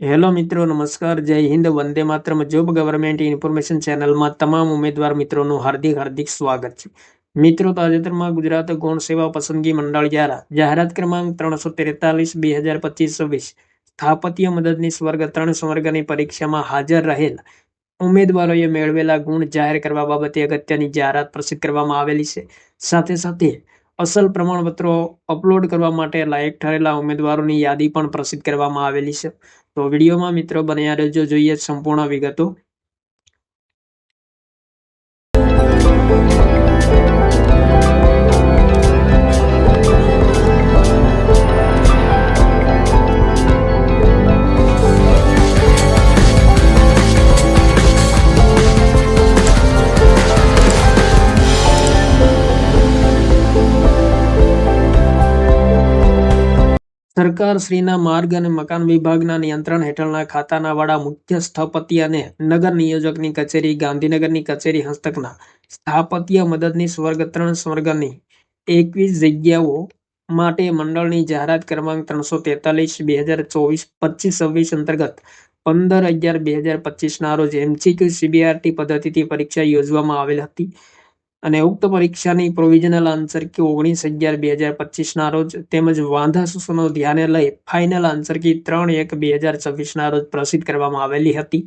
Hello મિત્રો, નમસ્કાર, જય હિન્દ, વંદે માત્રમ. જોબ ગવર્મેન્ટ ઇન્ફોર્મેશન ચેનલમાં તમામ ઉમેદવાર મિત્રોનું હાર્દિક હાર્દિક સ્વાગત છે. મિત્રો, તાજેતરમાં ગુજરાત ગૌણ સેવા પસંદગી મંડળ દ્વારા જાહેરાત ક્રમાંક ત્રણસો તેતાલીસ, બે હજાર પચીસ, છવ્વીસ. સ્થાપત્ય મદદનીશ વર્ગ ત્રણ સંવર્ગની પરીક્ષામાં હાજર રહેલ ઉમેદવારોએ મેળવેલા ગુણ જાહેર કરવા બાબતે અગત્યની જાહેરાત પ્રસિદ્ધ કરવામાં આવેલી છે. સાથે સાથે અસલ પ્રમાણપત્રો અપલોડ કરવા માટે લાયક ઠરેલા ઉમેદવારોની યાદી પણ પ્રસિદ્ધ કરવામાં આવેલી છે. તો વિડીયોમાં મિત્રો બન્યા રહેજો, જોઈએ સંપૂર્ણ વિગતો. સરકાર શ્રીના માર્ગ અને મકાન વિભાગના નિયંત્રણ હેઠળના ખાતાના વડા મુખ્ય સ્થપતિ અને નગર નિયોજકની કચેરી, ગાંધીનગરની કચેરી હસ્તકના સ્થાપત્ય મદદનીશ વર્ગ ત્રણ સ્વર્ગની એકવીસ જગ્યાઓ માટે મંડળની જાહેરાત ક્રમાંક ત્રણસો તેતાલીસ, બે હજાર ચોવીસ, પચીસ છવ્વીસ અંતર્ગત પંદર અગિયાર, બે હજાર પચીસના રોજ એમસીક્યુ સીબીઆરટી પદ્ધતિથી પરીક્ષા યોજવામાં આવેલ હતી. અને ઉક્ત પરીક્ષાની પ્રોવિઝનલ આન્સર કી ઓગણીસ અગિયાર બે હજાર પચીસના રોજ તેમજ વાંધા સૂચનો ધ્યાને લઈ ફાઇનલ આન્સર કી ત્રણ એક બે હજાર છવ્વીસના રોજ પ્રસિદ્ધ કરવામાં આવેલી હતી.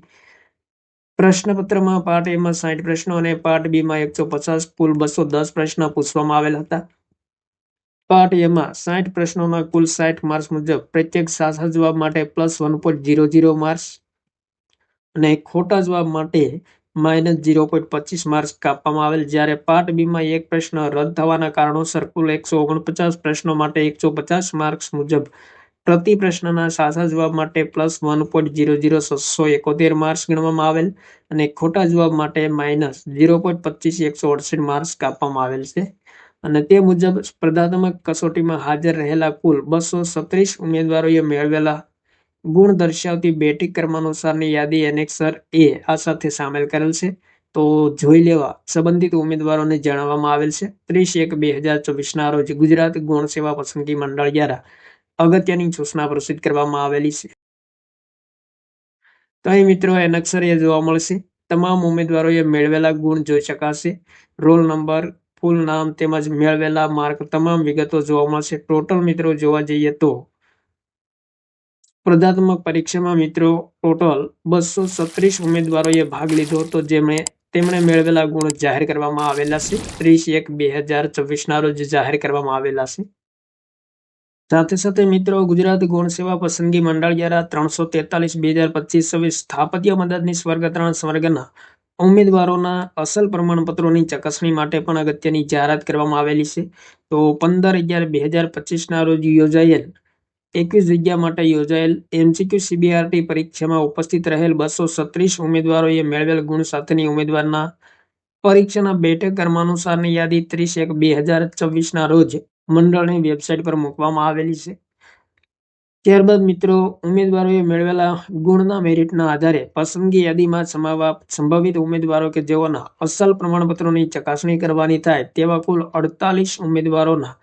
પ્રશ્નપત્રમાં પાર્ટ એમાં સાઠ પ્રશ્નો અને પાર્ટ બી માં એકસો પચાસ, કુલ બસો દસ પ્રશ્ન પૂછવામાં આવેલ હતા. પાર્ટ એમાં સાઠ પ્રશ્નોના કુલ સાઠ માર્ક્સ મુજબ પ્રત્યેક સાચા જવાબ માટે plus one point zero zero marks અને ખોટા જવાબ માટે માઇનસ ઝીરો પોઈન્ટ પચીસ માર્ક્સ કાપવામાં આવેલ. જ્યારે પાર્ટ બીમાં એક પ્રશ્ન રદ થવાના કારણોસર કુલ એકસો ઓગણપચાસ પ્રશ્નો માટે એકસો પચાસ માર્ક્સ મુજબ પ્રતિ પ્રશ્નના સાચા જવાબ માટે plus one point zero zero છસો એકોતેર માર્ક્સ ગણવામાં આવેલ અને ખોટા જવાબ માટે માઇનસ ઝીરો પોઈન્ટ પચીસ એકસો અડસઠ માર્ક્સ કાપવામાં આવેલ છે. અને તે મુજબ સ્પર્ધાત્મક કસોટીમાં હાજર રહેલા કુલ બસો સત્રીસ ઉમેદવારોએ મેળવેલા ગુણ દર્શાવતી બેટિંગ ક્રમાનુસારની યાદી એનેક્સર એ આ સાથે સામેલ કરેલ છે. તો જોઈ લેવા સંબંધિત ઉમેદવારોને જણાવવામાં આવેલ છે. ત્રીસ એક બે હજાર ચોવીસના રોજ ગુજરાત ગુણ સેવા પસંદગી મંડળ દ્વારા અગત્યની સૂચના પ્રસિદ્ધ કરવામાં આવેલી છે. તો અહીં મિત્રો એનેક્સર એ જોવા મળશે. તમામ ઉમેદવારોએ મેળવેલા ગુણ જોઈ શકાશે. રોલ નંબર, ફૂલ નામ તેમજ મેળવેલા માર્ક તમામ વિગતો જોવા મળશે. ટોટલ મિત્રો જોવા જઈએ તો સ્પર્ધાત્મક પરીક્ષામાં મિત્રો ટોટલ બસો સત્રીસ ઉમેદવારોએ ભાગ લીધો હતો. જેમણે, તેમણે મેળવેલા ગુણ જાહેર કરવામાં આવેલા છે. ત્રીસ એક બે હજાર ચોવીસના રોજ જાહેર કરવામાં આવેલા છે. સાથે સાથે મિત્રો, ગુજરાત ગુણ સેવા પસંદગી મંડળ દ્વારા ત્રણસો તેતાલીસ, બે હજાર પચીસ, છવ્વીસ સ્થાપત્ય મદદનીશ વર્ગ ત્રણ સ્વર્ગના ઉમેદવારોના અસલ પ્રમાણપત્રોની ચકાસણી માટે પણ અગત્યની જાહેરાત કરવામાં આવેલી છે. તો પંદર અગિયાર, બે હજાર પચીસના રોજ યોજાયેલ એકવીસ જગ્યા માટે યોજાયેલ એમસીક્યુ સીબીઆરટી પરીક્ષામાં ઉપસ્થિત રહેલ બસો સત્રીસ ઉમેદવારોએ મેળવેલ ગુણ સાથેની ઉમેદવારના પરીક્ષાના બેઠક ક્રમાનુસારની યાદી ત્રીસ એક બે હજાર છવ્વીસના રોજ મંડળની વેબસાઇટ પર મૂકવામાં આવેલી છે. ત્યારબાદ મિત્રો, ઉમેદવારોએ મેળવેલા ગુણના મેરિટના આધારે પસંદગી યાદીમાં સમાવવા સંભવિત ઉમેદવારો કે જેઓના અસલ પ્રમાણપત્રોની ચકાસણી કરવાની થાય તેવા કુલ અડતાલીસ ઉમેદવારોના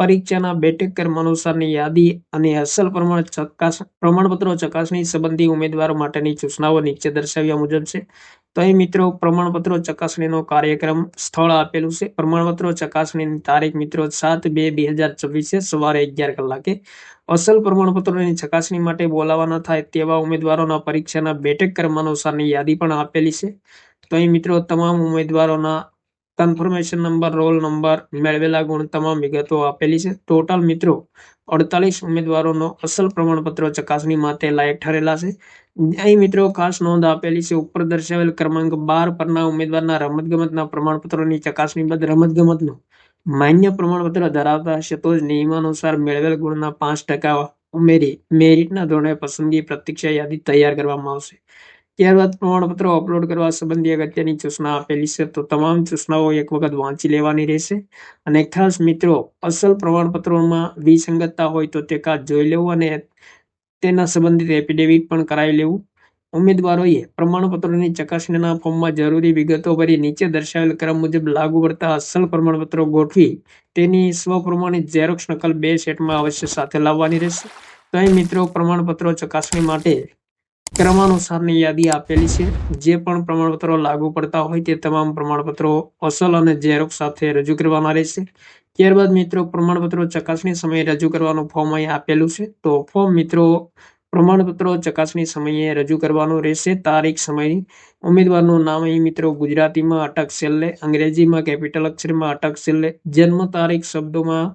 પરીક્ષાના બેઠક ક્રમાનુસારની યાદી અને અસલ પ્રમાણ ચકાસ, પ્રમાણપત્રો ચકાસણી સંબંધી ઉમેદવારો માટેની સૂચનાઓ નીચે દર્શાવ્યા મુજબ છે. તો અહીં મિત્રો, પ્રમાણપત્રો ચકાસણીનો કાર્યક્રમ સ્થળ આપેલું છે. પ્રમાણપત્રો ચકાસણીની તારીખ મિત્રો સાત બે બે હજાર છવ્વીસે સવારે અગિયાર કલાકે. અસલ પ્રમાણપત્રોની ચકાસણી માટે બોલાવાના થાય તેવા ઉમેદવારોના પરીક્ષાના બેઠક ક્રમાનુસારની યાદી પણ આપેલી છે. તો અહીં મિત્રો, તમામ ઉમેદવારોના કન્ફર્મેશન નંબર રોલ નંબર મેળવેલા ગુણ તમામ વિગતો આપેલી છે. ટોટલ મિત્રો, અડતાલીસ ઉમેદવારોનો અસલ પ્રમાણપત્રો ચકાસણી માટે લાયક ઠરેલા છે. અહીં મિત્રો, ખાસ નોંધ આપેલી છે. ઉપર દર્શાવેલ ક્રમાંક બાર પરના ઉમેદવારના રમતગમતના પ્રમાણપત્રોની ચકાસણી બાદ રમતગમતનું માન્ય પ્રમાણપત્ર ધરાવતા હશે તો જ નિયમાનુસાર મેળવેલ ગુણના પાંચ ટકા ઉમેરી મેરિટના ધોરણે પસંદગી પ્રતીક્ષા યાદી તૈયાર કરવામાં આવશે. ત્યારબાદ પ્રમાણપત્રો અપલોડ કરવા સંબંધી અગત્યની સૂચના આપેલી છે. તો તમામ સૂચનાઓ એક વખત વાંચી લેવાની રહેશે. અને ખાસ મિત્રો, અસલ પ્રમાણપત્રોમાં વિસંગતતા હોય તો તે કાચ જોઈ લેવું અને તેના સંબંધિત એફિડેવિટ પણ કરાવી લેવું. ઉમેદવારોએ પ્રમાણપત્રોની ચકાસણીના ફોર્મમાં જરૂરી વિગતો ભરી નીચે દર્શાવેલ ક્રમ મુજબ લાગુ પડતા અસલ પ્રમાણપત્રો ગોઠવી તેની સ્વપ્રમાણિત ઝેરોક્ષ નકલ બે સેટમાં અવશ્ય સાથે લાવવાની રહેશે. તો મિત્રો, પ્રમાણપત્રો ચકાસણી માટે ક્રમાનુસારની યાદી આપેલી છે. જે પણ પ્રમાણપત્રો લાગુ પડતા હોય તે તમામ પ્રમાણપત્રો અસલ અને ઝેરોક્ષ સાથે રજૂ કરવાના રહેશે. ત્યારબાદ મિત્રો, પ્રમાણપત્રો ચકાસણી સમયે રજૂ કરવાનું ફોર્મ અહીં આપેલું છે. તો ફોર્મ મિત્રો, પ્રમાણપત્રો ચકાસણી સમયે રજૂ કરવાનું રહેશે. તારીખ સમય ઉમેદવારનું નામ અહીં મિત્રો ગુજરાતીમાં અટક છેલ્લે, અંગ્રેજીમાં કેપિટલ અક્ષરમાં અટક છેલ્લે, જન્મ તારીખ શબ્દોમાં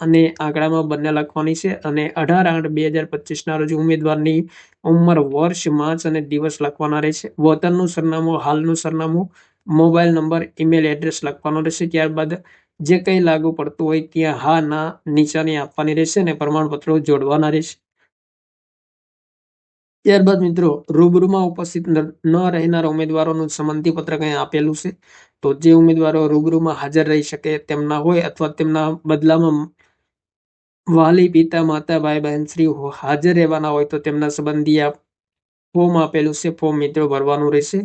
અને આંકડામાં બંને લખવાની છે. અને અઢાર આઠ બે હજાર પચીસના રોજ ઉમેદવારની ઉંમર વર્ષ, માસ અને દિવસ લખવાના રહેશે. વતનનું સરનામું, હાલનું સરનામું, મોબાઈલ નંબર, ઈમેલ એડ્રેસ લખવાનો રહેશે. ત્યારબાદ જે કંઈ લાગુ પડતું હોય ત્યાં હા, ના નિશાની આપવાની રહેશે અને પ્રમાણપત્રો જોડવાના રહેશે. ત્યારબાદ મિત્રો, રૂબરૂમાં ઉપસ્થિત ન- રહેનાર ઉમેદવારોનું સંમતિ પત્રક અહીં આપેલું છે? તો જે ઉમેદવારો રૂબરૂમાં હાજર રહી શકે તેમના હોય અથવા તેમના બદલામાં વાલી પિતા, માતા, ભાઈ, બહેન શ્રી હાજર રહેવાના હોય તો તેમના સંબંધી આ ફોર્મ આપેલું છે. ફોર્મ મિત્રો ભરવાનું રહેશે.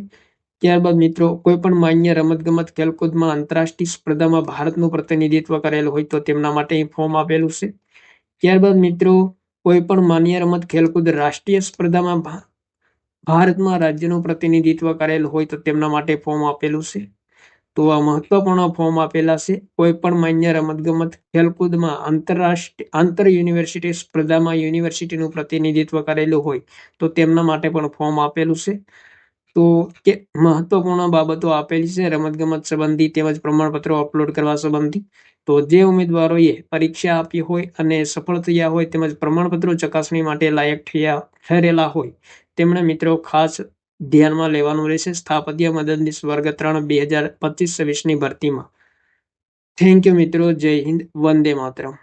ત્યારબાદ મિત્રો કોઈ પણ માન્ય રમતગમત ખેલકૂદમાં આંતરરાષ્ટ્રીય સ્પર્ધામાં ભારતનું પ્રતિનિધિત્વ કરેલું હોય તો તેમના માટે ફોર્મ આપેલું છે. ત્યારબાદ મિત્રો કોઈ પણ માન્ય રમત, ખેલકૂદ રાષ્ટ્રીય સ્પર્ધામાં ભારતમાં રાજ્યનું પ્રતિનિધિત્વ કરેલ હોય તો તેમના માટે ફોર્મ આપેલું છે. તો આ મહત્વપૂર્ણ ફોર્મ આપેલા છે. કોઈ પણ માન્ય રમતગમત ખેલકૂદમાં આંતરરાષ્ટ્રીય આંતર યુનિવર્સિટી સ્પર્ધામાં યુનિવર્સિટીનું પ્રતિનિધિત્વ કરેલું હોય તો તેમના માટે પણ ફોર્મ આપેલું છે. તો કે, મહત્વપૂર્ણ બાબતો આપેલી છે રમતગમત સંબંધી તેમજ પ્રમાણપત્રો અપલોડ કરવા સંબંધી. તો જે ઉમેદવારોએ પરીક્ષા આપી હોય અને સફળ થયા હોય તેમજ પ્રમાણપત્રો ચકાસણી માટે લાયક થયા, ઠરેલા હોય, તેમણે મિત્રો ખાસ ધ્યાનમાં લેવાનું રહેશે. સ્થાપત્ય મદદનીશ વર્ગ ત્રણ બે હજાર પચીસ છવ્વીસની ભરતીમાં. થેન્ક યુ મિત્રો. જય હિન્દ. વંદે માતરમ.